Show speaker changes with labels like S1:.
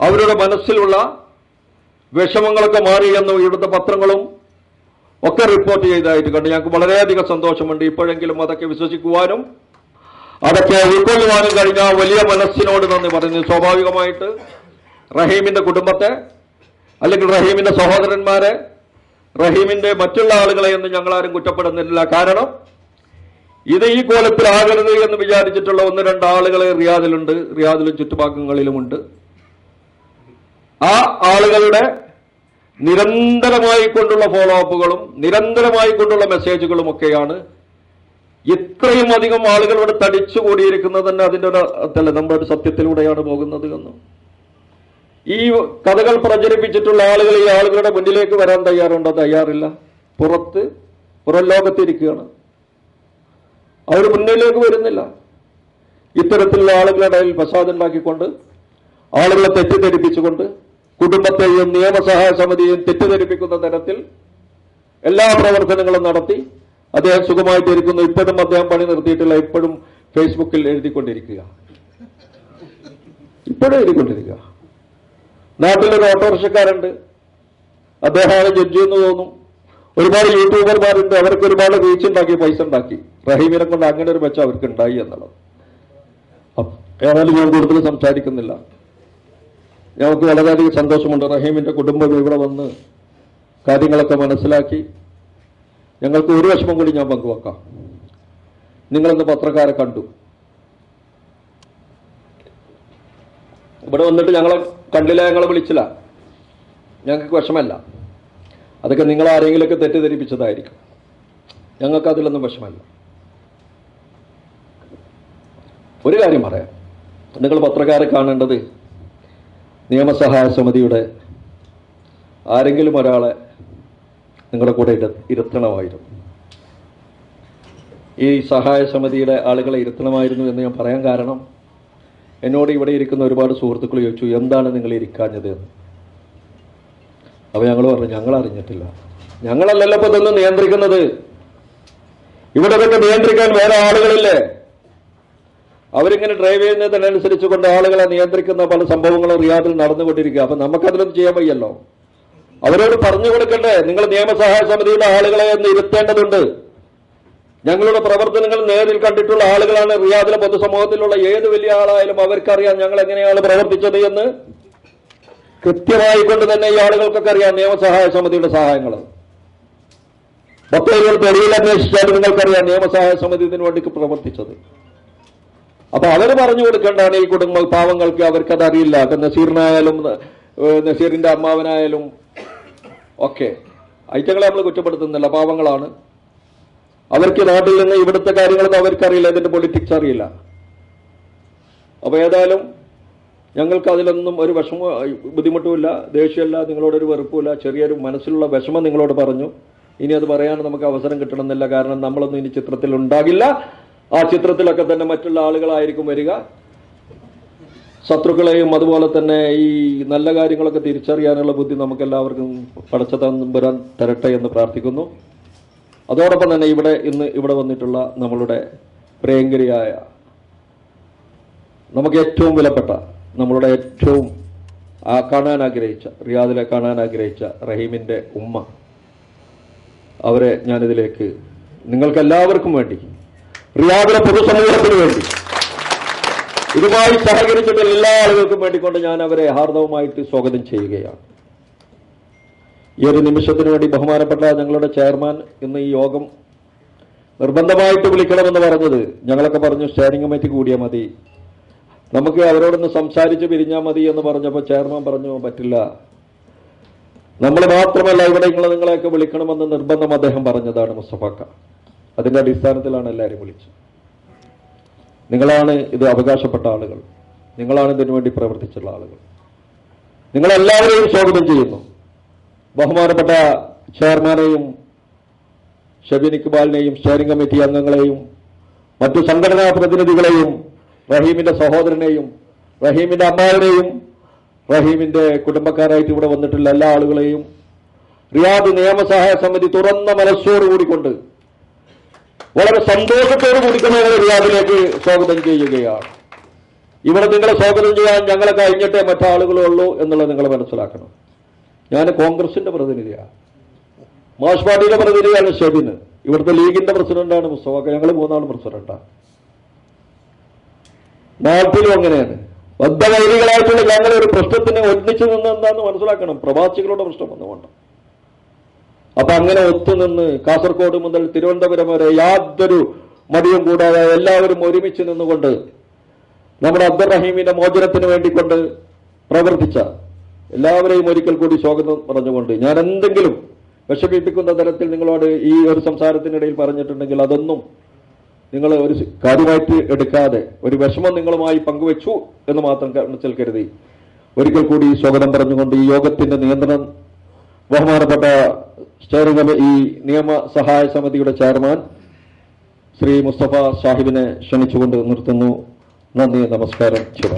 S1: അവരുടെ മനസ്സിലുള്ള വിഷമങ്ങളൊക്കെ മാറി എന്ന് ഇവിടുത്തെ പത്രങ്ങളും ഒക്കെ റിപ്പോർട്ട് ചെയ്തതായിട്ട് കണ്ട്. ഞങ്ങൾക്ക് വളരെയധികം സന്തോഷമുണ്ട്. ഇപ്പോഴെങ്കിലും അതൊക്കെ വിശ്വസിക്കുവാനും അതൊക്കെ ഉൾക്കൊള്ളുവാനും കഴിഞ്ഞ വലിയ മനസ്സിനോട് നന്ദി പറയുന്നു. സ്വാഭാവികമായിട്ട് റഹീമിന്റെ കുടുംബത്തെ അല്ലെങ്കിൽ റഹീമിന്റെ സഹോദരന്മാരെ റഹീമിന്റെ മറ്റുള്ള ആളുകളെ ഒന്നും ഞങ്ങളാരും കുറ്റപ്പെടുന്നില്ല കാരണം ഇത് ഈ കോലത്തിലാകരുത് എന്ന് വിചാരിച്ചിട്ടുള്ള ഒന്ന് രണ്ട് ആളുകളെ റിയാദിലുണ്ട്. റിയാദിലും ചുറ്റുപാക്കങ്ങളിലുമുണ്ട് ആ ആളുകളുടെ നിരന്തരമായി കൊണ്ടുള്ള ഫോളോ അപ്പുകളും നിരന്തരമായി കൊണ്ടുള്ള മെസ്സേജുകളും ഒക്കെയാണ് ഇത്രയും അധികം ആളുകൾ ഇവിടെ തടിച്ചുകൂടിയിരിക്കുന്നത് തന്നെ അതിന്റെ ഒരു അല്ല നമ്മുടെ സത്യത്തിലൂടെയാണ് പോകുന്നത് എന്ന്. ഈ കഥകൾ പ്രചരിപ്പിച്ചിട്ടുള്ള ആളുകൾ ഈ ആളുകളുടെ മുന്നിലേക്ക് വരാൻ തയ്യാറുണ്ടോ? തയ്യാറില്ല. പുറത്ത് പുറം ലോകത്തിരിക്കുകയാണ്. അവർ മുന്നിലേക്ക് വരുന്നില്ല. ഇത്തരത്തിലുള്ള ആളുകളുടെ ഇടയിൽ പ്രസാദുണ്ടാക്കിക്കൊണ്ട് ആളുകളെ തെറ്റിദ്ധരിപ്പിച്ചുകൊണ്ട് കുടുംബത്തെയും നിയമസഹായ സമിതിയെയും തെറ്റിദ്ധരിപ്പിക്കുന്ന തരത്തിൽ എല്ലാ പ്രവർത്തനങ്ങളും നടത്തി അദ്ദേഹം സുഖമായിട്ടിരിക്കുന്നു ഇപ്പോഴും അദ്ദേഹം പണി നിർത്തിയിട്ടില്ല. ഇപ്പോഴും ഫേസ്ബുക്കിൽ എഴുതിക്കൊണ്ടിരിക്കുക. ഇപ്പോഴും എഴുതിക്കൊണ്ടിരിക്കുക. നാട്ടിലൊരു ഓട്ടോറിക്ഷക്കാരുണ്ട്. അദ്ദേഹമാണ് ജഡ്ജി എന്ന് തോന്നും ഒരുപാട് യൂട്യൂബർമാരുണ്ട്. അവർക്ക് ഒരുപാട് റീച്ച് ഉണ്ടാക്കി പൈസ ഉണ്ടാക്കി. റഹീമിനെ കൊണ്ട് അങ്ങനെ ഒരു മെച്ചം അവർക്ക് ഉണ്ടായി എന്നുള്ളത് ഏതായാലും ഞാൻ കൂടുതൽ സംസാരിക്കുന്നില്ല. ഞങ്ങൾക്ക് വളരെയധികം സന്തോഷമുണ്ട്. റഹീമിന്റെ കുടുംബം ഇവിടെ വന്ന് കാര്യങ്ങളൊക്കെ മനസ്സിലാക്കി. ഞങ്ങൾക്ക് ഒരു വിഷമം കൂടി ഞാൻ പങ്കുവെക്കാം. നിങ്ങളിന്ന് പത്രക്കാരെ കണ്ടു. ഇവിടെ വന്നിട്ട് ഞങ്ങളെ കണ്ടില്ല ഞങ്ങളെ വിളിച്ചില്ല. ഞങ്ങൾക്ക് വിഷമല്ല അതൊക്കെ നിങ്ങൾ ആരെങ്കിലുമൊക്കെ തെറ്റിദ്ധരിപ്പിച്ചതായിരിക്കും. ഞങ്ങൾക്ക് അതിലൊന്നും വിഷമല്ല ഒരു കാര്യം പറയാം. നിങ്ങൾ പത്രക്കാരെ കാണേണ്ടത് നിയമസഹായ സമിതിയുടെ ആരെങ്കിലും ഒരാളെ നിങ്ങളുടെ കൂടെ ഇട ഇരുത്തണമായിരുന്നു. ഈ സഹായ സമിതിയുടെ ആളുകളെ ഇരുത്തണമായിരുന്നു എന്ന് ഞാൻ പറയാൻ കാരണം എന്നോട് ഇവിടെ ഇരിക്കുന്ന ഒരുപാട് സുഹൃത്തുക്കൾ ചോദിച്ചു എന്താണ് നിങ്ങൾ ഇരിക്കാഞ്ഞത്? എന്ന്. അപ്പൊ ഞങ്ങൾ പറഞ്ഞു ഞങ്ങൾ അറിഞ്ഞിട്ടില്ല. ഞങ്ങളല്ലല്ലോ ഇപ്പൊ ഇതൊന്നും നിയന്ത്രിക്കുന്നത്. ഇവിടെ നിയന്ത്രിക്കാൻ വേറെ ആളുകളില്ലേ? അവരിങ്ങനെ ഡ്രൈവ് ചെയ്യുന്നതിനനുസരിച്ച് കൊണ്ട് ആളുകളെ നിയന്ത്രിക്കുന്ന പല സംഭവങ്ങളും റിയാദിൽ നടന്നുകൊണ്ടിരിക്കുക. അപ്പൊ നമുക്കതിലൊന്നും ചെയ്യാൻ വയ്യല്ലോ. അവരോട് പറഞ്ഞു കൊടുക്കട്ടെ നിങ്ങൾ നിയമസഹായ സമിതിയിലെ ആളുകളെ ഒന്ന് ഇരുത്തേണ്ടതുണ്ട്. ഞങ്ങളുടെ പ്രവർത്തനങ്ങൾ നേരിൽ കണ്ടിട്ടുള്ള ആളുകളാണ് റിയാദിലെ പൊതുസമൂഹത്തിലുള്ള ഏത് വലിയ ആളായാലും അവർക്കറിയാം ഞങ്ങൾ എങ്ങനെയാണ് പ്രവർത്തിച്ചത് എന്ന്. കൃത്യമായി കൊണ്ട് തന്നെ ഈ ആളുകൾക്കൊക്കെ അറിയാം നിയമസഹായ സമിതിയുടെ സഹായങ്ങൾ. ബത്തേരികൾ തെളിവിൽ അന്വേഷിച്ചാൽ നിങ്ങൾക്കറിയാം നിയമസഹായ സമിതി ഇതിനു വേണ്ടി പ്രവർത്തിച്ചത്. അപ്പൊ അവർ പറഞ്ഞു കൊടുക്കേണ്ടാണ് ഈ കുടുംബ പാവങ്ങൾക്ക് അവർക്കത് അറിയില്ല. അപ്പൊ നസീറിനായാലും നസീറിന്റെ അമ്മാവനായാലും ഒക്കെ. ഐറ്റങ്ങളെ നമ്മൾ കുറ്റപ്പെടുത്തുന്നില്ല. പാവങ്ങളാണ്. അവർക്ക് നാട്ടിൽ നിന്ന് ഇവിടുത്തെ കാര്യങ്ങളൊന്നും അവർക്കറിയില്ല. ഇതിന്റെ പൊളിറ്റിക്സ് അറിയില്ല. അപ്പൊ ഏതായാലും ഞങ്ങൾക്ക് അതിലൊന്നും ഒരു വിഷമോ ബുദ്ധിമുട്ടുമില്ല ദേഷ്യമല്ല. നിങ്ങളോടൊരു വെറുപ്പുമില്ല ചെറിയൊരു മനസ്സിലുള്ള വിഷമം നിങ്ങളോട് പറഞ്ഞു. ഇനി അത് പറയാൻ നമുക്ക് അവസരം കിട്ടണമെന്നില്ല. കാരണം നമ്മളൊന്നും ഇനി ചിത്രത്തിൽ ഉണ്ടാകില്ല. ആ ചിത്രത്തിലൊക്കെ തന്നെ മറ്റുള്ള ആളുകളായിരിക്കും വരിക. ശത്രുക്കളെയും അതുപോലെ തന്നെ ഈ നല്ല കാര്യങ്ങളൊക്കെ തിരിച്ചറിയാനുള്ള ബുദ്ധി നമുക്കെല്ലാവർക്കും എല്ലാവർക്കും വരാൻ തരട്ടെ എന്ന് പ്രാർത്ഥിക്കുന്നു. അതോടൊപ്പം തന്നെ ഇവിടെ ഇന്ന് ഇവിടെ വന്നിട്ടുള്ള നമ്മളുടെ പ്രിയങ്കരിയായ നമുക്ക് ഏറ്റവും വിലപ്പെട്ട നമ്മളുടെ ഏറ്റവും കാണാൻ ആഗ്രഹിച്ച റിയാദിലെ കാണാൻ ആഗ്രഹിച്ച റഹീമിന്റെ ഉമ്മ. അവരെ ഞാനിതിലേക്ക് നിങ്ങൾക്കെല്ലാവർക്കും വേണ്ടി റിയാദിലെ പൊതുസമൂഹത്തിന് വേണ്ടി. ഇതുമായി സഹകരിച്ചിട്ടുള്ള എല്ലാ ആളുകൾക്കും വേണ്ടിക്കൊണ്ട് ഞാൻ അവരെ ഹാർദവുമായിട്ട് സ്വാഗതം ചെയ്യുകയാണ്. ഈ ഒരു നിമിഷത്തിന് വേണ്ടി ബഹുമാനപ്പെട്ട ഞങ്ങളുടെ ചെയർമാൻ ഇന്ന് ഈ യോഗം നിർബന്ധമായിട്ട് വിളിക്കണമെന്ന് പറഞ്ഞത് ഞങ്ങളൊക്കെ പറഞ്ഞു സ്റ്റാൻഡിംഗ് കമ്മിറ്റി കൂടിയാൽ മതി. നമുക്ക് അവരോടൊന്ന് സംസാരിച്ച് പിരിഞ്ഞാൽ മതി എന്ന് പറഞ്ഞപ്പോൾ ചെയർമാൻ പറഞ്ഞു പറ്റില്ല. നമ്മൾ മാത്രമല്ല ഇവിടെ നിങ്ങൾ നിങ്ങളെയൊക്കെ വിളിക്കണമെന്ന് നിർബന്ധം അദ്ദേഹം പറഞ്ഞതാണ് മുസ്തഫാക്ക അതിന്റെ അടിസ്ഥാനത്തിലാണ് എല്ലാവരും വിളിച്ചത്. നിങ്ങളാണ് ഇത് അവകാശപ്പെട്ട ആളുകൾ. നിങ്ങളാണ് ഇതിനു വേണ്ടി പ്രവർത്തിച്ചുള്ള ആളുകൾ. നിങ്ങളെല്ലാവരെയും സ്വാഗതം ചെയ്യുന്നു. ബഹുമാനപ്പെട്ട ചെയർമാനെയും ഷബീൻ ഇക്ബാലിനെയും സ്റ്റിയറിംഗ് കമ്മിറ്റി അംഗങ്ങളെയും മറ്റു സംഘടനാ പ്രതിനിധികളെയും റഹീമിന്റെ സഹോദരനെയും റഹീമിന്റെ അമ്മാവനെയും റഹീമിന്റെ കുടുംബക്കാരായിട്ട് ഇവിടെ വന്നിട്ടുള്ള എല്ലാ ആളുകളെയും റിയാദ് നിയമസഹായ സമിതി തുറന്ന മനസ്സോട് കൂടിക്കൊണ്ട് വളരെ സന്തോഷത്തോടു കൂടി തന്നെ ഞങ്ങൾ റിയാദിലേക്ക് സ്വാഗതം ചെയ്യുകയാണ്. ഇവിടെ നിങ്ങളെ സ്വാഗതം ചെയ്യാൻ ഞങ്ങളെ കഴിഞ്ഞിട്ടേ മറ്റാളുകളുള്ളൂ എന്നുള്ളത് നിങ്ങൾ മനസ്സിലാക്കണം. ഞാൻ കോൺഗ്രസിന്റെ പ്രതിനിധിയാണ്. മാഷ് പാർട്ടിയുടെ പ്രതിനിധിയാണ് ഷെബിന്. ഇവിടുത്തെ ലീഗിന്റെ പ്രസിഡന്റാണ് മുസ്തഫ. ഞങ്ങൾ മൂന്നാളും പ്രസിഡന്റാണ്. നാട്ടിലും അങ്ങനെയാണ്. ബദ്ധവൈരികളായിട്ടുള്ള ഞങ്ങൾ ഒരു പ്രശ്നത്തിന് ഒന്നിച്ചു നിന്ന് എന്താണെന്ന് മനസ്സിലാക്കണം. പ്രവാസികളുടെ പ്രശ്നം ഒന്നുകൊണ്ട് അപ്പൊ അങ്ങനെ ഒത്തുനിന്ന് കാസർഗോഡ് മുതൽ തിരുവനന്തപുരം വരെ യാതൊരു മടിയും കൂടാതെ എല്ലാവരും ഒരുമിച്ച് നിന്നുകൊണ്ട് നമ്മുടെ അബ്ദുറഹീമിന്റെ മോചനത്തിന് വേണ്ടിക്കൊണ്ട് പ്രവർത്തിച്ച എല്ലാവരെയും ഒരിക്കൽ കൂടി സ്വാഗതം പറഞ്ഞുകൊണ്ട് ഞാൻ എന്തെങ്കിലും വിഷമിപ്പിക്കുന്ന തരത്തിൽ നിങ്ങളോട് ഈ ഒരു സംസാരത്തിനിടയിൽ പറഞ്ഞിട്ടുണ്ടെങ്കിൽ അതൊന്നും നിങ്ങൾ ഒരു കാര്യമായിട്ട് എടുക്കാതെ ഒരു വിഷമം നിങ്ങളുമായി പങ്കുവെച്ചു എന്ന് മാത്രം മനസ്സിൽ കരുതി ഒരിക്കൽ കൂടി സ്വാഗതം പറഞ്ഞുകൊണ്ട് ഈ യോഗത്തിന്റെ നിയന്ത്രണം ബഹുമാനപ്പെട്ട സ്റ്റിയറിംഗ് കമ്മിറ്റി ഈ നിയമ സഹായ സമിതിയുടെ ചെയർമാൻ ശ്രീ മുസ്തഫ സാഹിബിനെ ക്ഷണിച്ചുകൊണ്ട് നിർത്തുന്നു. നന്ദി നമസ്കാരം ശിവ